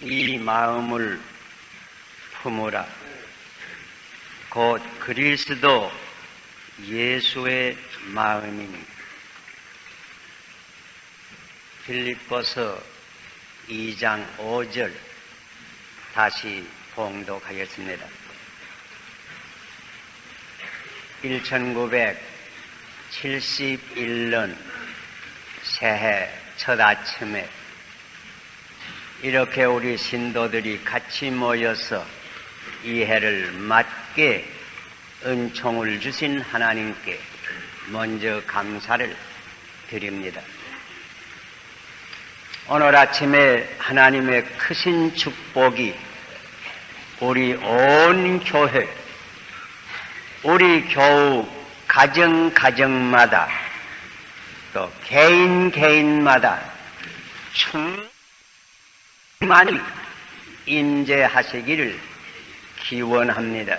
이 마음을 품으라. 곧 그리스도 예수의 마음이니. 빌립보서 2장 5절 다시 봉독하겠습니다. 1971년 새해 첫 아침에 이렇게 우리 신도들이 같이 모여서 이 해를 맞게 은총을 주신 하나님께 먼저 감사를 드립니다. 오늘 아침에 하나님의 크신 축복이 우리 온 교회, 우리 교우 가정 가정마다 또 개인 개인마다 충 만히 임재하시기를 기원합니다.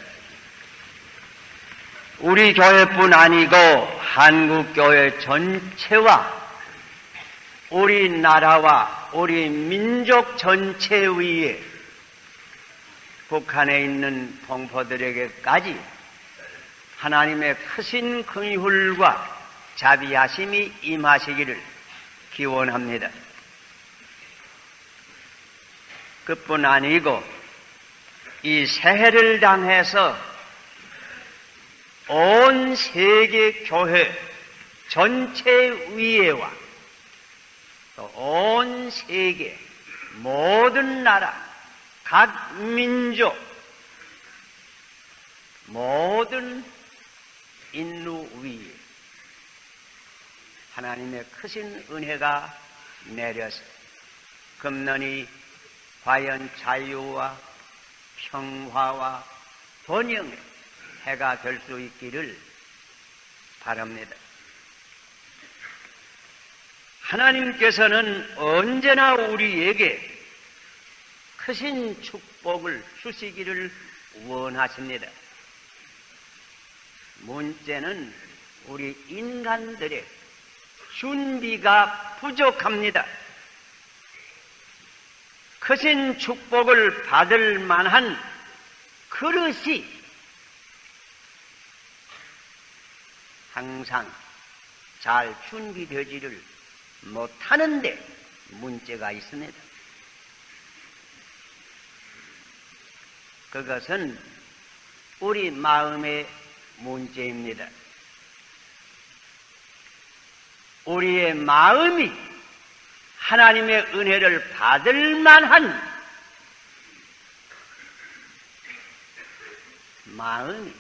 우리 교회뿐 아니고 한국 교회 전체와 우리나라와 우리 민족 전체 위에 북한에 있는 동포들에게까지 하나님의 크신 긍휼과 자비하심이 임하시기를 기원합니다. 그뿐 아니고 이 새해를 당해서 온 세계 교회 전체 위에와 또온 세계 모든 나라 각 민족 모든 인류 위에 하나님의 크신 은혜가 내려서 금년이 과연 자유와 평화와 번영의 해가 될 수 있기를 바랍니다. 하나님께서는 언제나 우리에게 크신 축복을 주시기를 원하십니다. 문제는 우리 인간들의 준비가 부족합니다. 크신 축복을 받을 만한 그릇이 항상 잘 준비되지를 못하는데 문제가 있습니다. 그것은 우리 마음의 문제입니다. 우리의 마음이 하나님의 은혜를 받을 만한 마음이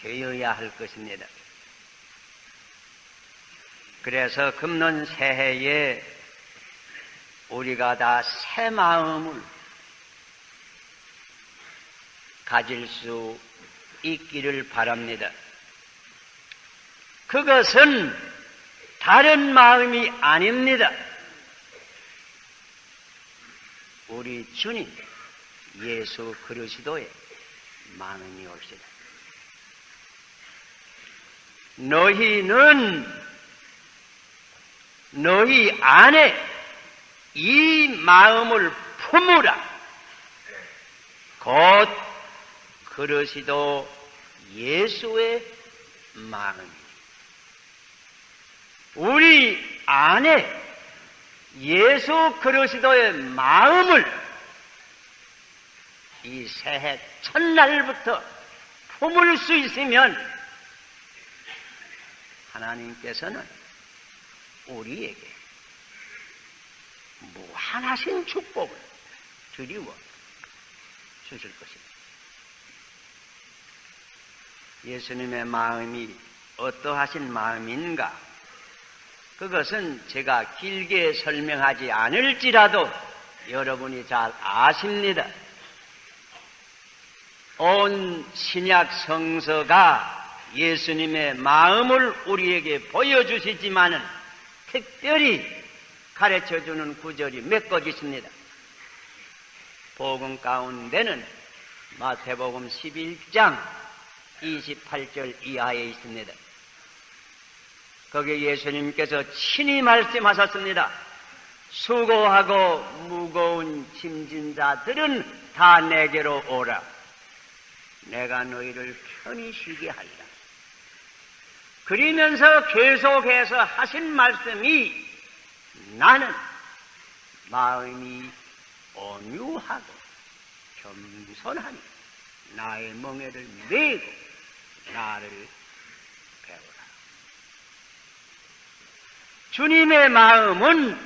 되어야 할 것입니다. 그래서 금년 새해에 우리가 다 새 마음을 가질 수 있기를 바랍니다. 그것은 다른 마음이 아닙니다. 우리 주님 예수 그리스도의 마음이 옵시다. 너희는 너희 안에 이 마음을 품으라. 곧 그러시도 예수의 마음. 우리 안에 예수 그리스도의 마음을 이 새해 첫날부터 품을 수 있으면 하나님께서는 우리에게 무한하신 축복을 드리워 주실 것입니다. 예수님의 마음이 어떠하신 마음인가? 그것은 제가 길게 설명하지 않을지라도 여러분이 잘 아십니다. 온 신약 성서가 예수님의 마음을 우리에게 보여주시지만은 특별히 가르쳐 주는 구절이 몇 것 있습니다. 복음 가운데는 마태복음 11장 28절 이하에 있습니다. 거기에 예수님께서 친히 말씀하셨습니다. 수고하고 무거운 짐진 자들은 다 내게로 오라. 내가 너희를 편히 쉬게 하리라. 그리면서 계속해서 하신 말씀이 나는 마음이 온유하고 겸손하니 나의 멍에를 메고 나를 배우라. 주님의 마음은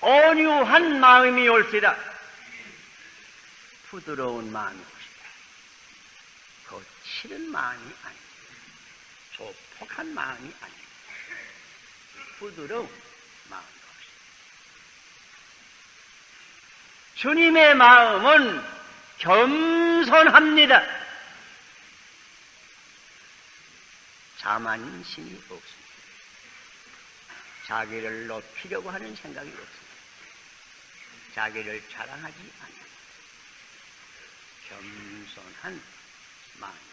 온유한 마음이 올지다. 부드러운 마음이 올지다. 거칠은 마음이 아니다. 조폭한 마음이 아니다. 부드러운 마음이 올지다. 주님의 마음은 겸손합니다. 자만심이 없습니다. 자기를 높이려고 하는 생각이 없습니다. 자기를 자랑하지 않는 겸손한 마음입니다.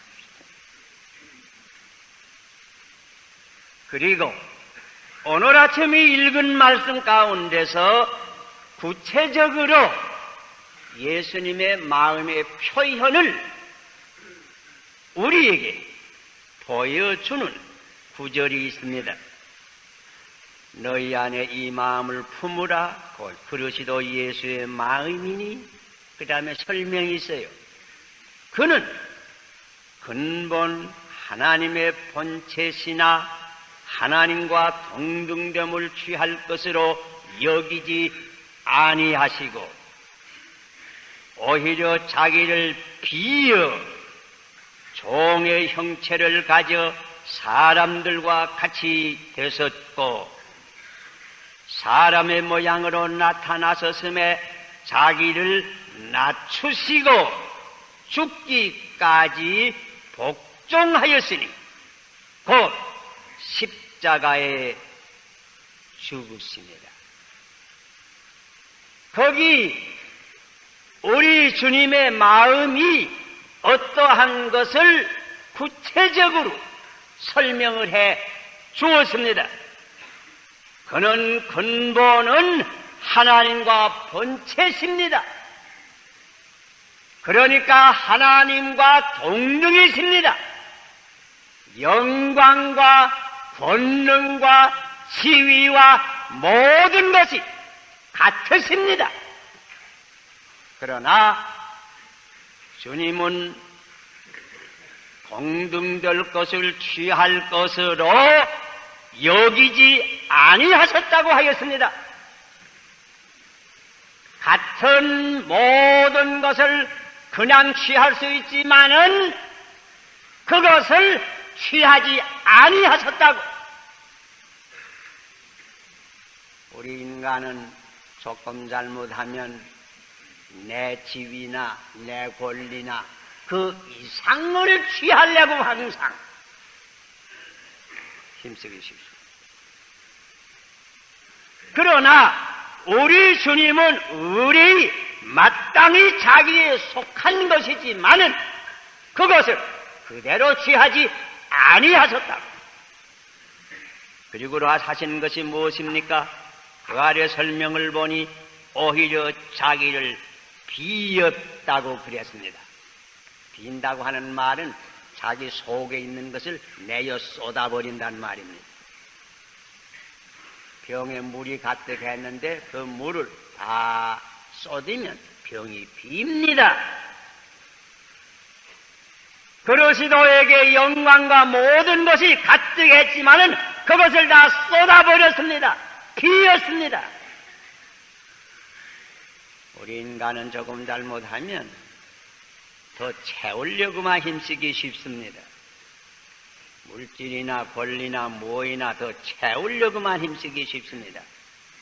그리고 오늘 아침에 읽은 말씀 가운데서 구체적으로 예수님의 마음의 표현을 우리에게 보여주는 구절이 있습니다. 너희 안에 이 마음을 품으라. 곧 그릇이도 예수의 마음이니. 그 다음에 설명이 있어요. 그는 근본 하나님의 본체시나 하나님과 동등됨을 취할 것으로 여기지 아니하시고 오히려 자기를 비어 종의 형체를 가져 사람들과 같이 되었고 사람의 모양으로 나타나셨음에 자기를 낮추시고 죽기까지 복종하였으니 곧 십자가에 죽으십니다. 거기 우리 주님의 마음이 어떠한 것을 구체적으로 설명을 해 주었습니다. 그는 근본은 하나님과 본체십니다. 그러니까 하나님과 동등이십니다. 영광과 권능과 지위와 모든 것이 같으십니다. 그러나 주님은 공등될 것을 취할 것으로 여기지 아니하셨다고 하였습니다. 같은 모든 것을 그냥 취할 수 있지만은 그것을 취하지 아니하셨다고. 우리 인간은 조금 잘못하면 내 지위나 내 권리나 그 이상을 취하려고 항상 힘쓰기 쉽습니다. 그러나 우리 주님은 의뢰이 마땅히 자기에 속한 것이지만은 그것을 그대로 취하지 아니하셨다. 그리고 하신 것이 무엇입니까? 그 아래 설명을 보니 오히려 자기를 비었다고 그랬습니다. 빈다고 하는 말은 자기 속에 있는 것을 내어 쏟아버린다는 말입니다. 병에 물이 가득 했는데 그 물을 다 쏟으면 병이 빕니다. 그러시도에게 영광과 모든 것이 가득 했지만은 그것을 다 쏟아버렸습니다. 비었습니다. 우리 인간은 조금 잘못하면 더 채우려고만 힘쓰기 쉽습니다. 물질이나 권리나 무엇이나 더 채우려고만 힘쓰기 쉽습니다.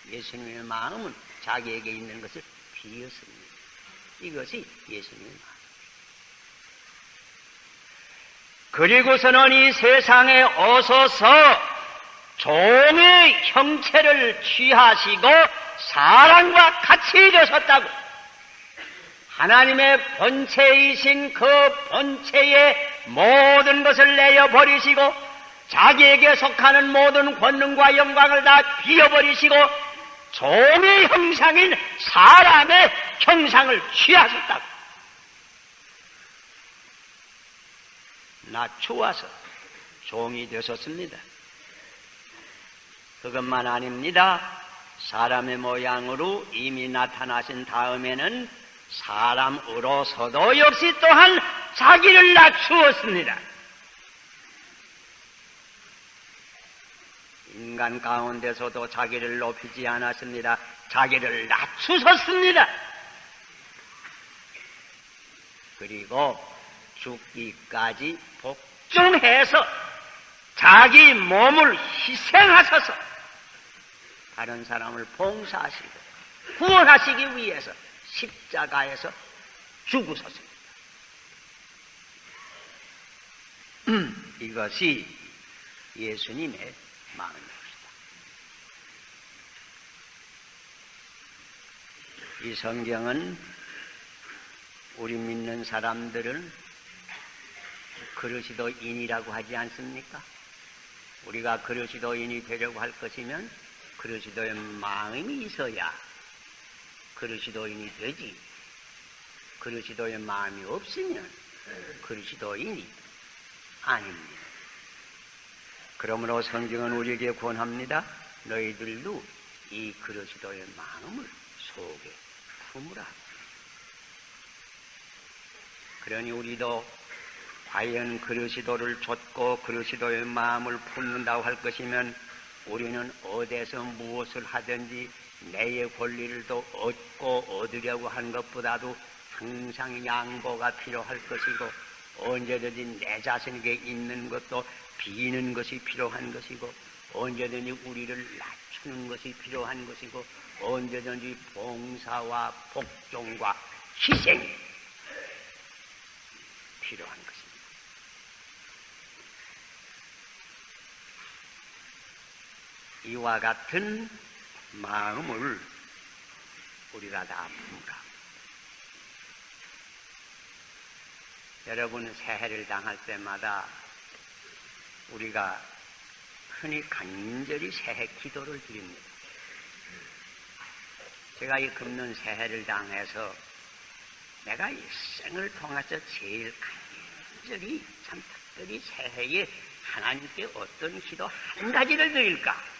예수님의 마음은 자기에게 있는 것을 비었습니다. 이것이 예수님의. 그리고서는 이 세상에 오소서 종의 형체를 취하시고 사람과 같이 되셨다고. 하나님의 본체이신 그 본체의 모든 것을 내어버리시고 자기에게 속하는 모든 권능과 영광을 다 비워버리시고 종의 형상인 사람의 형상을 취하셨다고. 낮추어서 종이 되셨습니다. 그것만 아닙니다. 사람의 모양으로 이미 나타나신 다음에는 사람으로서도 역시 또한 자기를 낮추었습니다. 인간 가운데서도 자기를 높이지 않았습니다. 자기를 낮추셨습니다. 그리고 죽기까지 복종해서 자기 몸을 희생하셔서 다른 사람을 봉사하시고 구원하시기 위해서 십자가에서 죽으셨습니다. 이것이 예수님의 마음입니다. 이 성경은 우리 믿는 사람들은 그러시도인이라고 하지 않습니까? 우리가 그러시도인이 되려고 할 것이면 그러시도의 마음이 있어야 그러시도인이 되지. 그러시도의 마음이 없으면 그러시도인이 아닙니다. 그러므로 성경은 우리에게 권합니다. 너희들도 이 그러시도의 마음을 속에 품으라. 그러니 우리도 과연 그러시도를 좇고 그러시도의 마음을 품는다고 할 것이면 우리는 어디서 무엇을 하든지 내의 권리를 더 얻고 얻으려고 하는 것보다도 항상 양보가 필요할 것이고 언제든지 내 자신에게 있는 것도 비는 것이 필요한 것이고 언제든지 우리를 낮추는 것이 필요한 것이고 언제든지 봉사와 복종과 희생이 필요한 것입니다. 이와 같은 마음을 우리가 다 품으라. 여러분 새해를 당할 때마다 우리가 흔히 간절히 새해 기도를 드립니다. 제가 이 금년 새해를 당해서 내가 이 생을 통해서 제일 간절히 참 특별히 새해에 하나님께 어떤 기도 한 가지를 드릴까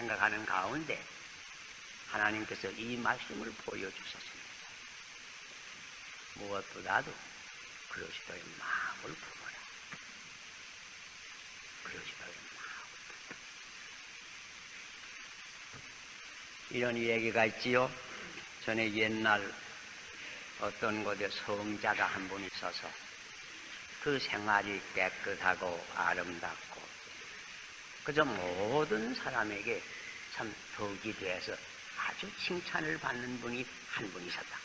생각하는 가운데 하나님께서 이 말씀을 보여주셨습니다. 무엇보다도 그리스도의 마음을 품어라. 그리스도의 마음을. 이런 얘기가 있지요. 전에 옛날 어떤 곳에 성자가 한 분 있어서 그 생활이 깨끗하고 아름답고 그저 모든 사람에게 참 덕이 돼서 아주 칭찬을 받는 분이 한분 있었다.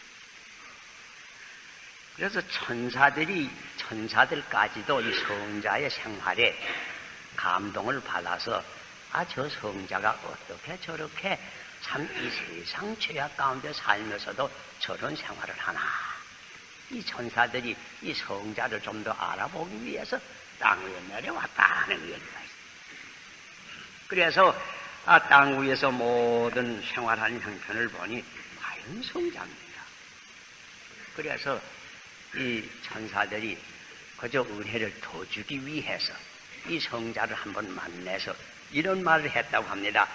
그래서 천사들이, 천사들까지도 이 성자의 생활에 감동을 받아서 아, 저 성자가 어떻게 저렇게 참 이 세상 죄악 가운데 살면서도 저런 생활을 하나. 이 천사들이 이 성자를 좀 더 알아보기 위해서 땅 위에 내려왔다는 있습니다. 그래서 아, 땅 위에서 모든 생활하는 형편을 보니 과연 성자입니다. 그래서 이 천사들이 그저 은혜를 더 주기 위해서 이 성자를 한번 만나서 이런 말을 했다고 합니다.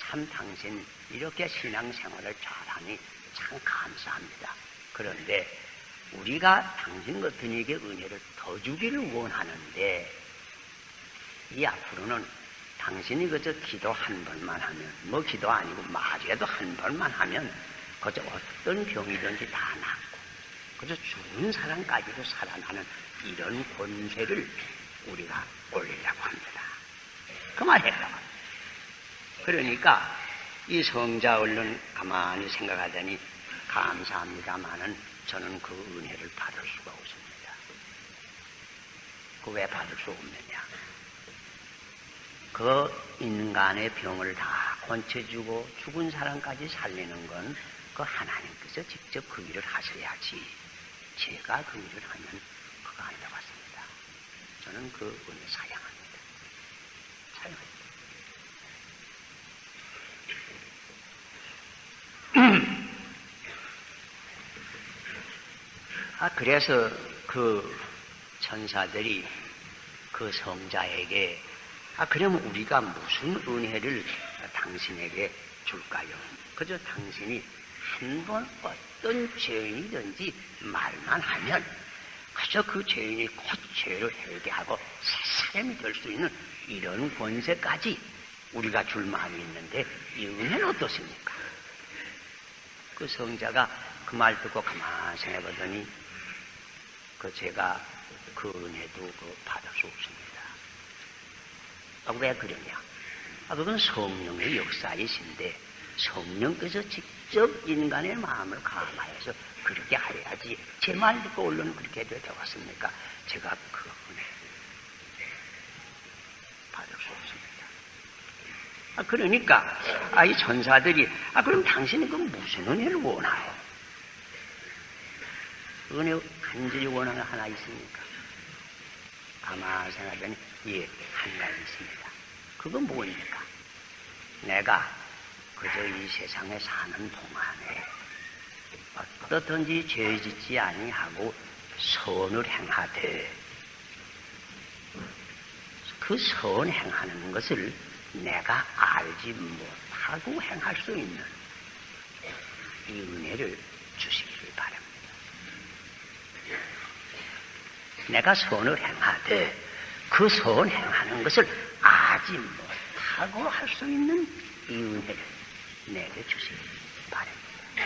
참 당신 이렇게 신앙생활을 잘하니 참 감사합니다. 그런데 우리가 당신 같은 이에게 은혜를 더 주기를 원하는데 이 앞으로는 당신이 그저 기도 한 번만 하면 뭐 기도 아니고 말이라도 한 번만 하면 그저 어떤 병이든지 다 낫고 그저 죽은 사람까지도 살아나는 이런 권세를 우리가 올리려고 합니다. 그만했다. 그러니까 이 성자 얼른 가만히 생각하더니 감사합니다마는 저는 그 은혜를 받을 수가 없습니다. 그 왜 받을 수 없느냐? 그 인간의 병을 다 건쳐주고 죽은 사람까지 살리는 건 그 하나님께서 직접 그 일을 하셔야지. 제가 그 일을 하면 그거 안 되겠습니다. 저는 그 은혜 사양합니다. 사양합니다. 아, 그래서 그 천사들이 그 성자에게 아, 그러면 우리가 무슨 은혜를 당신에게 줄까요? 그저 당신이 한 번 어떤 죄인이든지 말만 하면 그저 그 죄인이 곧 죄를 회개하고 새 사람이 될 수 있는 이런 권세까지 우리가 줄 마음이 있는데 이 은혜는 어떻습니까? 그 성자가 그 말 듣고 가만히 생각해 보더니 그 제가 그 은혜도 그 받을 수 없습니다. 아, 왜 그러냐? 아, 그건 성령의 역사이신데 성령께서 직접 인간의 마음을 감화해서 그렇게 하야지 제 말 듣고 얼른 그렇게 되었습니까? 제가 그 은혜 받을 수 없습니다. 아, 그러니까 아, 이 천사들이 아 그럼 당신은 그 무슨 은혜를 원하요? 은혜 간절히 원하는 하나 있습니까? 가만 생각하더니 예, 한 가지 있습니다. 그건 뭐입니까? 내가 그저 이 세상에 사는 동안에 어떻든지 죄 짓지 아니하고 선을 행하되 그 선 행하는 것을 내가 알지 못하고 행할 수 있는 이 은혜를 주시기를 바랍니다. 내가 선을 행하되 그 선 행하는 것을 아지 못하고 할 수 있는 이 은혜를 내게 주시기 바랍니다.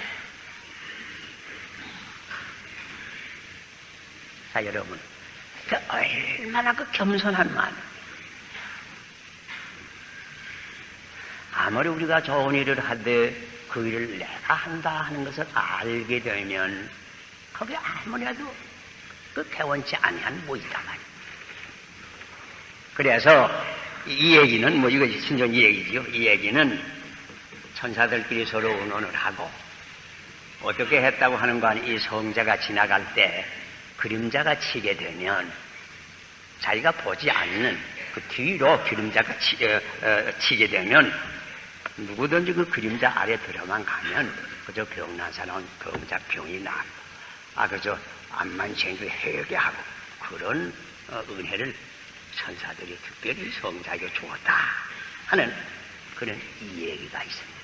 자, 여러분. 그 얼마나 그 겸손한 마음. 아무리 우리가 좋은 일을 하되 그 일을 내가 한다 하는 것을 알게 되면 거기에 아무래도 그 개원치 아니한 뭐 있단 말이에요. 그래서 이 얘기는 뭐 이거 신전 이 얘기지요. 이 얘기는 천사들끼리 서로 의논을 하고 어떻게 했다고 하는 거 아니 이 성자가 지나갈 때 그림자가 치게 되면 자기가 보지 않는 그 뒤로 그림자가 치, 어, 어, 치게 되면 누구든지 그 그림자 아래 들어만 가면 그저 병난 사람은 병자 병이 나. 아 그저 암만 생겨 회개하고 그런 어, 은혜를 천사들이 특별히 성자에게 주었다 하는 그런 이 얘기가 있습니다.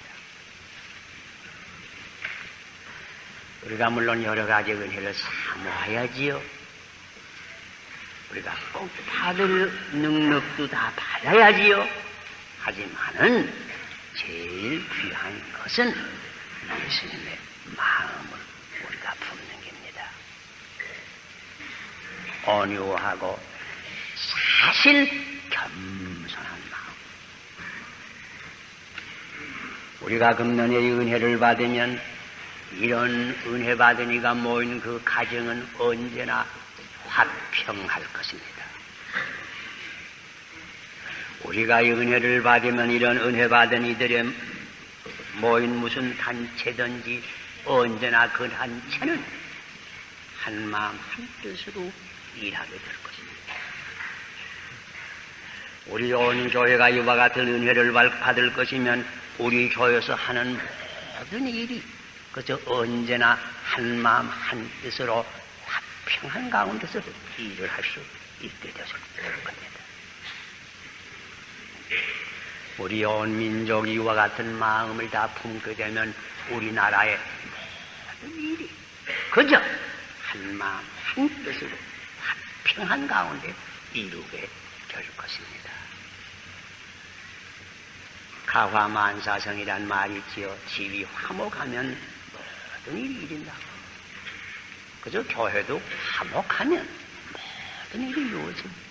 우리가 물론 여러 가지 은혜를 사모해야지요. 우리가 꼭 받을 능력도 다 받아야지요. 하지만은 제일 귀한 것은 예수님의 마음을 우리가 품는 겁니다. 온유하고 사실 겸손한 마음. 우리가 금년의 은혜를 받으면 이런 은혜 받은 이가 모인 그 가정은 언제나 화평할 것입니다. 우리가 이 은혜를 받으면 이런 은혜 받은 이들의 모인 무슨 단체든지 언제나 그 단체는 한 마음 한 뜻으로 일하게 될 것입니다. 우리 온 교회가 이와 같은 은혜를 받을 것이면 우리 교회에서 하는 모든 일이 그저 언제나 한 마음 한 뜻으로 화평한 가운데서 일을 할 수 있게 되서 겁니다. 우리 온 민족이 이와 같은 마음을 다 품게 되면 우리나라의 모든 일이 그저 한 마음 한 뜻으로 화 평한 가운데 이루게 될 것입니다. 가화만사성이란 말이 있지요. 지위 화목하면 모든 일이 이른다. 그저 교회도 화목하면 모든 일이 이루어집니다.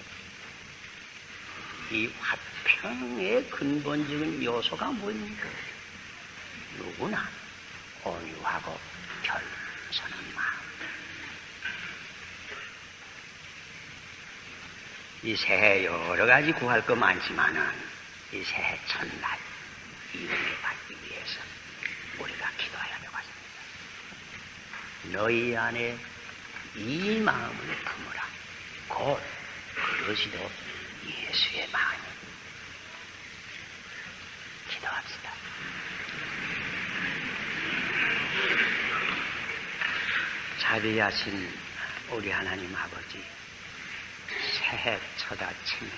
이 화평의 근본적인 요소가 뭐입니까? 누구나 온유하고 겸손한 마음. 이 새해 여러 가지 구할 거 많지만은 이 새해 첫날 이름을 받기 위해서 우리가 기도해야 되겠습니다. 너희 안에 이 마음을 품으라. 곧 그것이도 예수의 마음이. 기도합시다. 자비하신 우리 하나님 아버지 새해 첫 아침에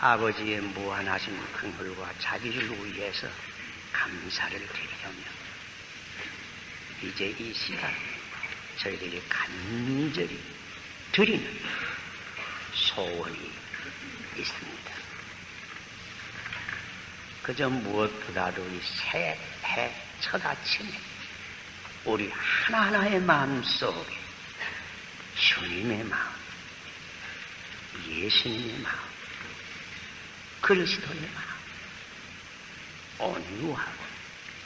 아버지의 무한하신 긍휼과 자비를 위해서 감사를 드리려며 이제 이 시간 저희들이 간절히 드리는 소원이 있습니다. 그저 무엇보다도 이 새해 첫 아침에 우리 하나하나의 마음 속에 주님의 마음, 예수님의 마음, 그리스도의 마음, 온유하고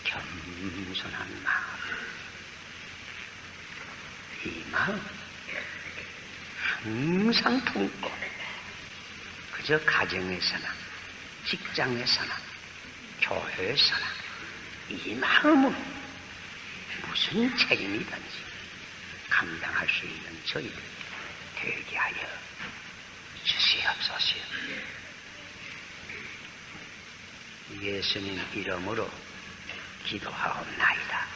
겸손한 마음, 이 마음 항상 품고 그저 가정에서나 직장에서나 교회에서나 이 마음으로 무슨 책임이든지 감당할 수 있는 저희들 되게 하여 주시옵소서. 예수님 이름으로 기도하옵나이다.